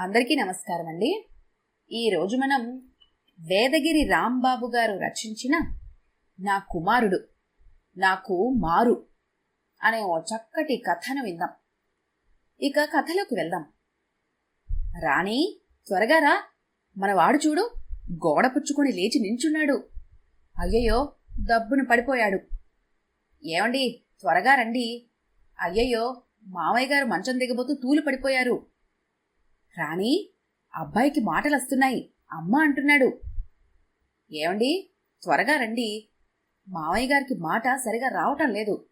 అందరికీ నమస్కారం అండి ఈరోజు మనం వేదగిరి రాంబాబు గారు రచించిన నా కుమారుడు నాకు మారు అనే ఓ చక్కటి కథను విందాం. ఇక కథలోకి వెళ్దాం. రాణి త్వరగా రా. మనవాడు చూడు గోడ పుచ్చుకొని లేచి నించున్నాడు. అయ్యయ్యో దబ్బును పడిపోయాడు. ఏమండి త్వరగా రండి. అయ్యయ్యో మామయ్య గారు మంచం దిగబోతూ తూలు పడిపోయారు. రాణి అబ్బాయికి మాటలు వస్తున్నాయి. అమ్మ అంటున్నాడు. ఏమండి? త్వరగా రండి. మావయ్య గారికి మాట సరిగా రావటం లేదు.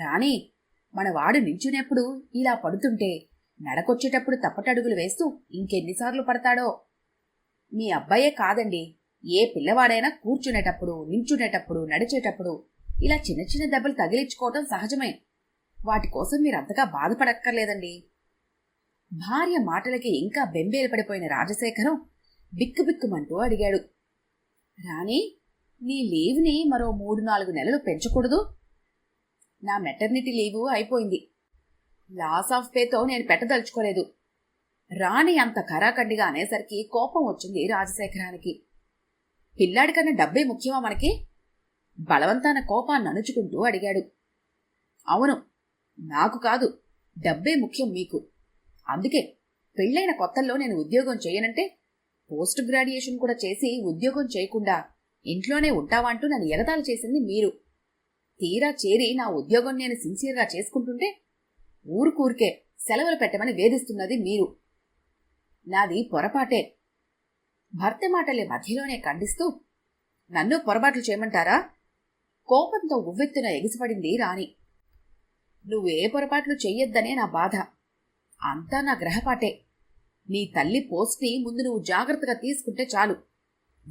రాణి మన వాడు నించునేప్పుడు ఇలా పడుతుంటే నడకొచ్చేటప్పుడు తప్పటడుగులు వేస్తూ ఇంకెన్నిసార్లు పడతాడో? మీ అబ్బాయే కాదండి. ఏ పిల్లవాడైనా కూర్చునేటప్పుడు నించునేటప్పుడు నడిచేటప్పుడు ఇలా చిన్న చిన్న దెబ్బలు తగిలించుకోవటం సహజమే. వాటి కోసం మీరు అంతగా బాధపడక్కర్లేదండి. భార్య మాటలకి ఇంకా బెంబేలు పడిపోయిన రాజశేఖరం బిక్కుబిక్కుమంటూ అడిగాడు. రాణి నీ లీవ్ని మరో మూడు నాలుగు నెలలు పెంచకూడదు. నా మెటర్నిటీ లీవు అయిపోయింది. లాస్ ఆఫ్ పేతో నేను పెట్టదలుచుకోలేదు. రాణి అంత కరాకండిగా అనేసరికి కోపం వచ్చింది రాజశేఖరానికి. పిల్లాడి కన్నా డబ్బే ముఖ్యమా మనకి? బలవంతాన కోపాన్ని అణుచుకుంటూ అడిగాడు. అవును నాకు కాదు డబ్బే ముఖ్యం మీకు. అందుకే పెళ్ళైన కొత్తల్లో నేను ఉద్యోగం చేయనంటే పోస్ట్ గ్రాడ్యుయేషన్ కూడా చేసి ఉద్యోగం చేయకుండా ఇంట్లోనే ఉంటావంటూ నన్ను ఎగతాలు చేసింది మీరు. తీరా చేరి నా ఉద్యోగం నేను సిన్సియర్గా చేసుకుంటుంటే ఊరుకూరికే సెలవులు పెట్టమని వేధిస్తున్నది మీరు. నాది పొరపాటే. భర్త మాటలే మధ్యలోనే ఖండిస్తూ నన్ను పొరపాట్లు చేయమంటారా? కోపంతో ఉవ్వెత్తున ఎగిసిపడింది రాణి. నువ్వే పొరపాట్లు చెయ్యొద్దనే నా బాధ. అంతా నా గ్రహపాటే. నీ తల్లి పోస్ట్ని ముందు నువ్వు జాగ్రత్తగా తీసుకుంటే చాలు.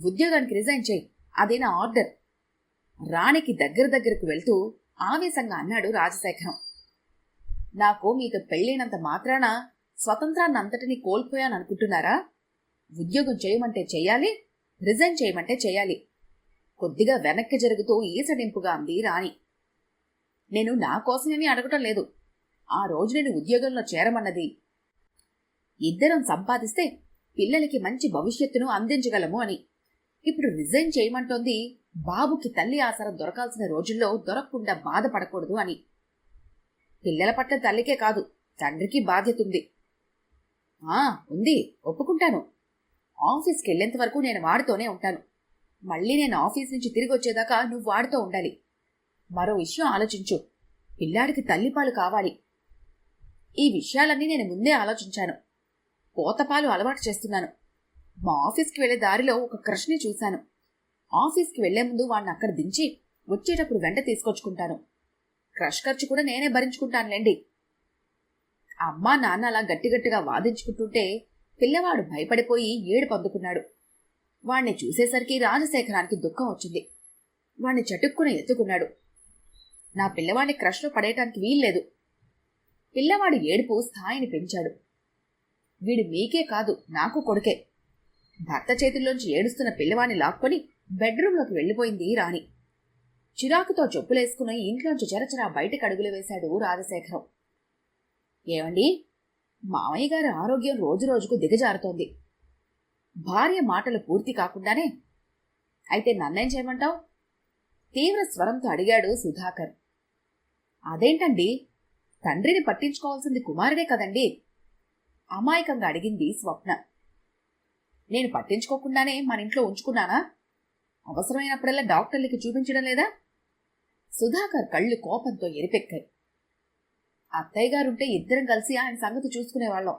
ఉద్యోగానికి రిజైన్ చేయి. అదే నా ఆర్డర్? రాణికి దగ్గర దగ్గరకు వెళ్తూ ఆవేశంగా అన్నాడు రాజశేఖరం. నాకు మీతో పెళ్ళైనంత మాత్రాన స్వతంత్రాన్ని అంతటినీ కోల్పోయాననుకుంటున్నారా? ఉద్యోగం చేయమంటే చేయాలి రిజైన్ చేయమంటే చేయాలి. కొద్దిగా వెనక్కి జరుగుతూ ఈసడింపుగా అంది రాణి. నేను నా కోసమేమీ అడగటం లేదు. ఆ రోజు నేను ఉద్యోగంలో చేరమన్నది. ఇద్దరం సంపాదిస్తే పిల్లలకి మంచి భవిష్యత్తును అందించగలము అని. ఇప్పుడు రిజైన్ చేయమంటోంది బాబుకి తల్లి ఆసరం దొరకాల్సిన రోజుల్లో దొరకకుండా బాధపడకూడదు అని. పిల్లల పట్ల తల్లికే కాదు తండ్రికి బాధ్యత ఉంది. ఆ ఉంది ఒప్పుకుంటాను. ఆఫీస్కి వెళ్ళేంత వరకు నేను వాడితోనే ఉంటాను. మళ్ళీ నేను ఆఫీస్ నుంచి తిరిగి వచ్చేదాకా నువ్వు వాడితో ఉండాలి. మరో విషయం ఆలోచించు. పిల్లాడికి తల్లిపాలు కావాలి. ఈ విషయాలన్నీ నేను ముందే ఆలోచించాను. కోతపాలు అలవాటు చేస్తున్నాను. మా ఆఫీస్కి వెళ్ళే దారిలో ఒక క్రష్ని చూశాను. ఆఫీస్కి వెళ్ళే ముందు వాడిని అక్కడ దించి వచ్చేటప్పుడు వెంట తీసుకొచ్చుకుంటాను. క్రష్ ఖర్చు కూడా నేనే భరించుకుంటానులేండి. అమ్మా నాన్న అలా గట్టిగట్టిగా వాదించుకుంటుంటే పిల్లవాడు భయపడిపోయి ఏడు పందుకున్నాడు. వాణ్ణి చూసేసరికి రాజశేఖరానికి దుఃఖం వచ్చింది. వాణ్ణి చటుక్కున ఎత్తుకున్నాడు. నా పిల్లవాడిని క్రష్లో పడేయటానికి వీల్లేదు. పిల్లవాడి ఏడుపు స్థాయిని పెంచాడు. వీడు మీకే కాదు నాకు కొడుకే. భర్త చేతుల్లోంచి ఏడుస్తున్న పిల్లవాడిని లాక్కొని బెడ్రూంలోకి వెళ్ళిపోయింది రాణి. చిరాకుతో చెప్పులేసుకుని ఇంట్లోంచి చరచరా బయటకు అడుగులు వేశాడు రాజశేఖరం. ఏమండి? మామయ్య గారి ఆరోగ్యం రోజురోజుకు దిగజారుతోంది. భార్య మాటలు పూర్తి కాకుండానే అయితే నన్నేం చేయమంటావు? తీవ్ర స్వరంతో అడిగాడు సుధాకర్. అదేంటండి? తండ్రిని పట్టించుకోవాల్సింది కుమారుడే కదండి? అమాయకంగా అడిగింది స్వప్న. నేను పట్టించుకోకుండానే మన ఇంట్లో ఉంచుకున్నానా? అవసరమైనప్పుడల్లా డాక్టర్లకి చూపించడం లేదా? సుధాకర్ కళ్ళు కోపంతో ఎరిపెక్కాయి. అత్తయ్య గారుంటే ఇద్దరం కలిసి ఆయన సంగతి చూసుకునేవాళ్ళం.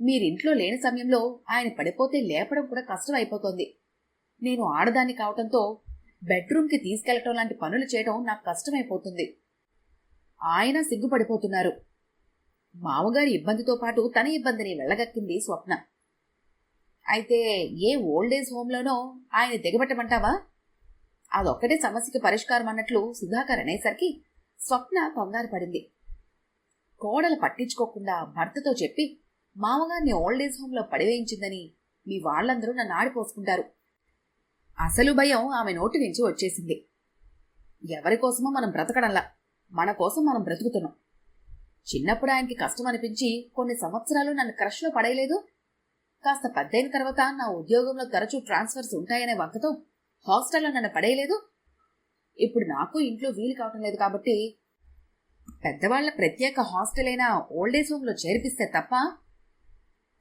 మీరింట్లో లేని సమయంలో ఆయన పడిపోతే లేపడం కూడా కష్టం అయిపోతుంది నేను ఆడదాన్ని కావటంతో బెడ్రూమ్కి తీసుకెళ్ళటం లాంటి పనులు చేయడం నాకు కష్టమైపోతుంది. ఆయన సిగ్గుపడిపోతున్నారు. మామగారి ఇబ్బందితో పాటు తన ఇబ్బందిని వెళ్ళగక్కింది స్వప్న. అయితే ఏ ఓల్డ్ ఏజ్ హోంలోనో ఆయన దిగబెట్టమంటావా అదొక్కటే సమస్యకి పరిష్కారం అన్నట్లు సుధాకర్ అనేసరికి స్వప్న కంగారు పడింది. కోడలు పట్టించుకోకుండా భర్తతో చెప్పి మామగారిని ఓల్డ్ ఏజ్ హోంలో పడివేయించిందని మీ వాళ్ళందరూ నన్ను ఆడిపోసుకుంటారు. అసలు భయం ఆమె నోటి నుంచి వచ్చేసింది. ఎవరి కోసమో మనం బ్రతకడంలా. మన కోసం మనం బ్రతుకుతున్నాం. చిన్నప్పుడు ఆయనకి కష్టం అనిపించి కొన్ని సంవత్సరాలు నన్ను క్రష్లో పడేయలేదు. కాస్త పెద్దయిన తర్వాత నా ఉద్యోగంలో తరచూ ట్రాన్స్ఫర్స్ ఉంటాయనే వంకతో హాస్టల్లో నన్ను పడేయలేదు. ఇప్పుడు నాకు ఇంట్లో వీలు కావటం లేదు కాబట్టి పెద్దవాళ్ళ ప్రత్యేక హాస్టల్ అయిన ఓల్డేజ్ హోమ్లో చేర్పిస్తే తప్ప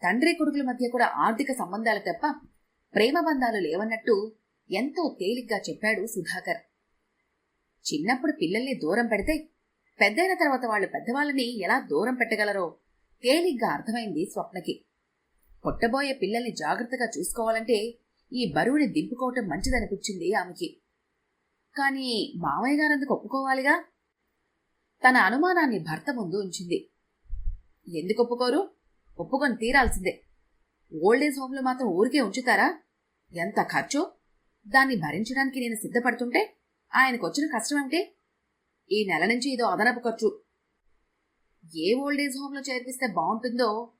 తండ్రి కొడుకుల మధ్య కూడా ఆర్థిక సంబంధాలు తప్ప ప్రేమ బంధాలు లేవన్నట్టు ఎంతో తేలిగ్గా చెప్పాడు సుధాకర్. చిన్నప్పుడు పిల్లల్ని దూరం పెడితే పెద్దయిన తర్వాత వాళ్ళు పెద్దవాళ్ళని ఎలా దూరం పెట్టగలరో తేలిగ్గా అర్థమైంది స్వప్నకి. పుట్టబోయే పిల్లల్ని జాగ్రత్తగా చూసుకోవాలంటే ఈ బరువుని దింపుకోవటం మంచిదనిపించింది ఆమెకి. కానీ మామయ్య గారందుకు ఒప్పుకోవాలిగా? తన అనుమానాన్ని భర్త ముందు ఉంచింది. ఎందుకు ఒప్పుకోరు? ఒప్పుకొని తీరాల్సిందే. ఓల్డేజ్ హోమ్లో మాత్రం ఊరికే ఉంచుతారా? ఎంత ఖర్చు? దాన్ని భరించడానికి నేను సిద్ధపడుతుంటే ఆయనకు వచ్చిన కష్టం అంటే ఈ నెల నుంచి ఇదో అదనపు ఖర్చు. ఏ ఓల్డేజ్ హోమ్లో చేర్పిస్తే బాగుంటుందో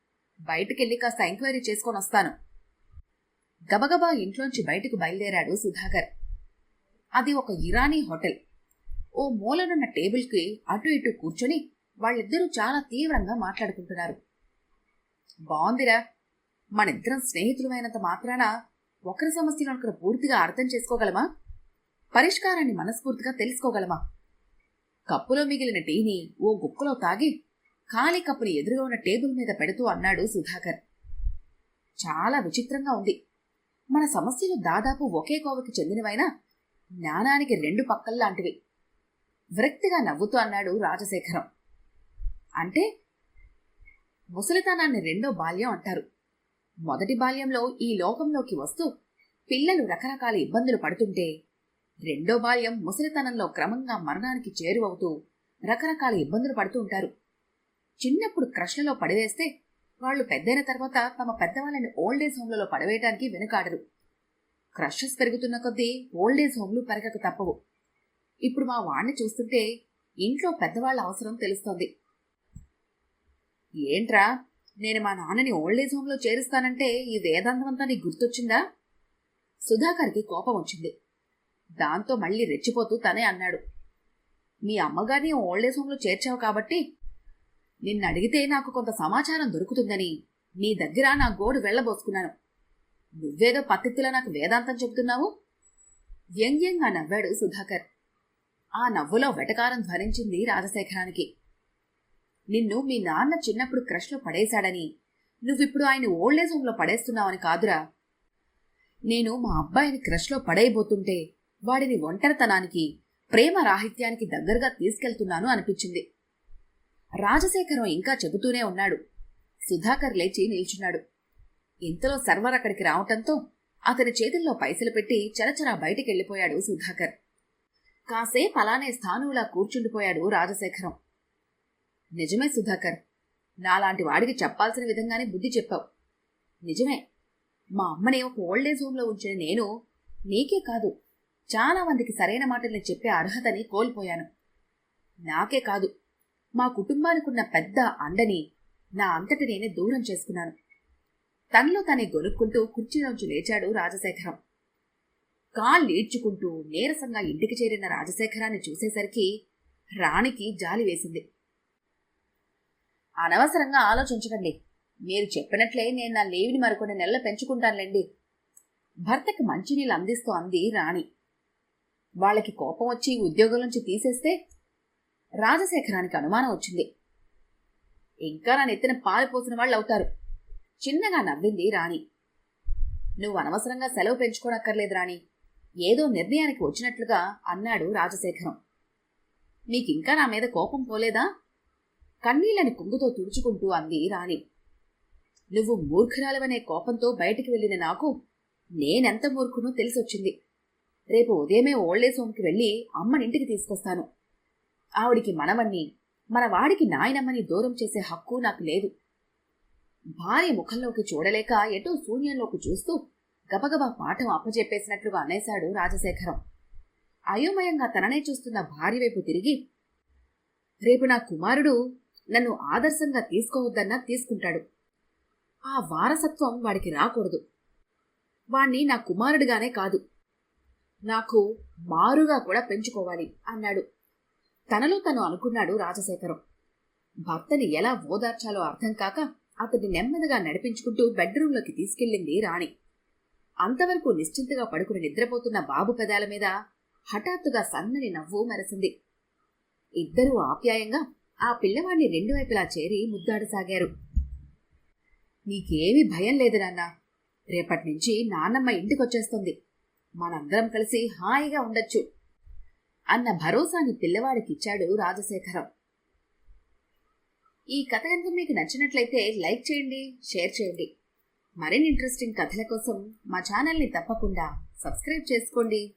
బయటికెళ్ళి కాస్త ఎంక్వైరీ చేసుకొని వస్తాను. గబగబా ఇంట్లోంచి బయటకు బయలుదేరాడు సుధాకర్. అది ఒక ఇరానీ హోటల్. ఓ మూలనున్న టేబుల్కి అటు ఇటు కూర్చొని వాళ్ళిద్దరూ చాలా తీవ్రంగా మాట్లాడుకుంటున్నారు. బాగుందిరా. మనిద్దరం స్నేహితులమైనంత మాత్రాన ఒకరి సమస్యను ఒకరు పూర్తిగా అర్థం చేసుకోగలమా? పరిష్కారాన్ని మనస్ఫూర్తిగా తెలుసుకోగలమా? కప్పులో మిగిలిన టీని ఓ గుక్కలో తాగి ఖాళీ కప్పుని ఎదురుగా ఉన్న టేబుల్ మీద పెడుతూ అన్నాడు సుధాకర్. చాలా విచిత్రంగా ఉంది. మన సమస్యలు దాదాపు ఒకే కోవకి చెందినవైనా జ్ఞానానికి రెండు పక్కల్లాంటివి. విరక్తిగా నవ్వుతూ అన్నాడు రాజశేఖరం. అంటే ముసలితనాన్ని రెండో బాల్యం అంటారు. మొదటి బాల్యంలో ఈ లోకంలోకి వస్తూ పిల్లలు రకరకాల ఇబ్బందులు పడుతుంటే రెండో బాల్యం ముసలితనంలో క్రమంగా మరణానికి చేరువవుతూ రకరకాల ఇబ్బందులు పడుతూ ఉంటారు. చిన్నప్పుడు క్రష్లలో పడివేస్తే వాళ్ళు పెద్దైన తర్వాత తమ పెద్దవాళ్ళని ఓల్డేజ్ హోమ్లలో పడవేయడానికి వెనుకాడరు. క్రషెస్ పెరుగుతున్న కొద్దీ ఓల్డేజ్ హోమ్లు పెరగక తప్పవు. ఇప్పుడు మా వాణ్ణి చూస్తుంటే ఇంట్లో పెద్దవాళ్ళ అవసరం తెలుస్తోంది. ఏంట్రా నేను మా నాన్నని ఓల్డేజ్ హోమ్లో చేరుస్తానంటే ఈ వేదాంతమంతా నీకు గుర్తొచ్చిందా? సుధాకర్కి కోపం వచ్చింది. దాంతో మళ్ళీ రెచ్చిపోతూ తనే అన్నాడు మీ అమ్మగారిని ఓల్డేజ్ హోమ్లో చేర్చావు కాబట్టి నిన్నడిగితే నాకు కొంత సమాచారం దొరుకుతుందని నీ దగ్గర నా గోడు వెళ్ళబోసుకున్నాను. నువ్వేదో పత్తిత్తులా నాకు వేదాంతం చెబుతున్నావు? వ్యంగ్యంగా నవ్వాడు సుధాకర్. ఆ నవ్వులో వెటకారం ధ్వనించింది రాజశేఖరానికి. నిన్ను మీ నాన్న చిన్నప్పుడు క్రష్లో పడేశాడని నువ్విప్పుడు ఆయన ఓల్డేజ్ హోమ్లో పడేస్తున్నావని కాదురా. నేను మా అబ్బాయిని క్రష్లో పడేయబోతుంటే వాడిని ఒంటరితనానికి ప్రేమ రాహిత్యానికి దగ్గరగా తీసుకెళ్తున్నాను అనిపించింది. రాజశేఖరం ఇంకా చెబుతూనే ఉన్నాడు. సుధాకర్ లేచి నిల్చున్నాడు. ఇంతలో సర్వర్ అక్కడికి రావటంతో అతని చేతుల్లో పైసలు పెట్టి చరచరా బయటికెళ్ళిపోయాడు సుధాకర్. కాసేపు అలానే స్థానువులా కూర్చుండిపోయాడు రాజశేఖరం. నిజమే సుధాకర్ నాలాంటి వాడికి చెప్పాల్సిన విధంగానే బుద్ధి చెప్పావు. నిజమే మా అమ్మని ఒక ఓల్డేజ్ హోంలో ఉంచిన నేను నీకే కాదు చాలా మందికి సరైన మాటల్ని చెప్పే అర్హతని కోల్పోయాను. నాకే కాదు మా కుటుంబానికున్న పెద్ద అండని నా అంతటి నేనే దూరం చేసుకున్నాను. తనలో తనే గొనుక్కుంటూ కుర్చీలోంచి లేచాడు రాజశేఖరం. కాళ్ళు ఈడ్చుకుంటూ నీరసంగా ఇంటికి చేరిన రాజశేఖరాన్ని చూసేసరికి రాణికి జాలి వేసింది. అనవసరంగా ఆలోచించకండి. మీరు చెప్పినట్లే నేను నా లేవిని మరికొన్ని నెలలు పెంచుకుంటానులేండి. భర్తకి మంచినీళ్ళు అందిస్తూ అంది రాణి. వాళ్ళకి కోపం వచ్చి ఉద్యోగం నుంచి తీసేస్తే రాజశేఖరానికి అనుమానం వచ్చింది. ఇంకా నా నెత్తిన పాలు పోసిన వాళ్ళు అవుతారు. చిన్నగా నవ్వింది రాణి. నువ్వు అనవసరంగా సెలవు పెంచుకోనక్కర్లేదు రాణి. ఏదో నిర్ణయానికి వచ్చినట్లుగా అన్నాడు రాజశేఖరం. నీకింకా నా మీద కోపం పోలేదా? కన్నీళ్ళని కుంగుతో తుడుచుకుంటూ అంది రాణి. నువ్వు మూర్ఖురాలవనే కోపంతో బయటికి వెళ్ళిన నాకు నేనెంత మూర్ఖునో తెలిసొచ్చింది. రేపు ఉదయమే ఓల్డేజ్ హోమ్కి వెళ్ళి అమ్మనింటికి తీసుకొస్తాను. ఆవిడికి మనవన్ని మన వాడికి నాయనమ్మని దూరం చేసే హక్కు నాకు లేదు. భార్య ముఖంలోకి చూడలేక ఎటో శూన్యంలోకి చూస్తూ గబగబా పాఠం అప్పచెప్పేసినట్లుగా అనేశాడు రాజశేఖరం. అయోమయంగా తననే చూస్తున్న భార్య వైపు తిరిగి రేపు నా కుమారుడు నన్ను ఆదర్శంగా తీసుకోవద్దన్నా తీసుకుంటాడు. ఆ వారసత్వం వాడికి రాకూడదు. వాణ్ణి నా కుమారుడిగానే కాదు. నాకు మారుగా కూడా పెంచుకోవాలి అన్నాడు. తనలో తను అనుకున్నాడు రాజశేఖరం. భర్తని ఎలా ఓదార్చాలో అర్థం కాక అతన్ని నెమ్మదిగా నడిపించుకుంటూ బెడ్రూంలోకి తీసుకెళ్ళింది రాణి. అంతవరకు నిశ్చింతగా పడుకుని నిద్రపోతున్న బాబు పెదాల మీద హఠాత్తుగా సన్నని నవ్వు మెరసింది. ఇద్దరూ ఆప్యాయంగా ఆ పిల్లవాణ్ణి రెండు వైపులా చేరి ముద్దాడసాగారు. నీకేమీ భయం లేదు నాన్న. రేపటి నుంచి నాన్నమ్మ ఇంటికొచ్చేస్తుంది. మనందరం కలిసి హాయిగా ఉండొచ్చు అన్న భరోసాని పిల్లవాడికిచ్చాడు రాజశేఖరం. ఈ కథ కనుక మీకు నచ్చినట్లయితే లైక్ చేయండి షేర్ చేయండి. మరిన్ని ఇంట్రెస్టింగ్ కథల కోసం మా ఛానల్ని తప్పకుండా సబ్స్క్రైబ్ చేసుకోండి.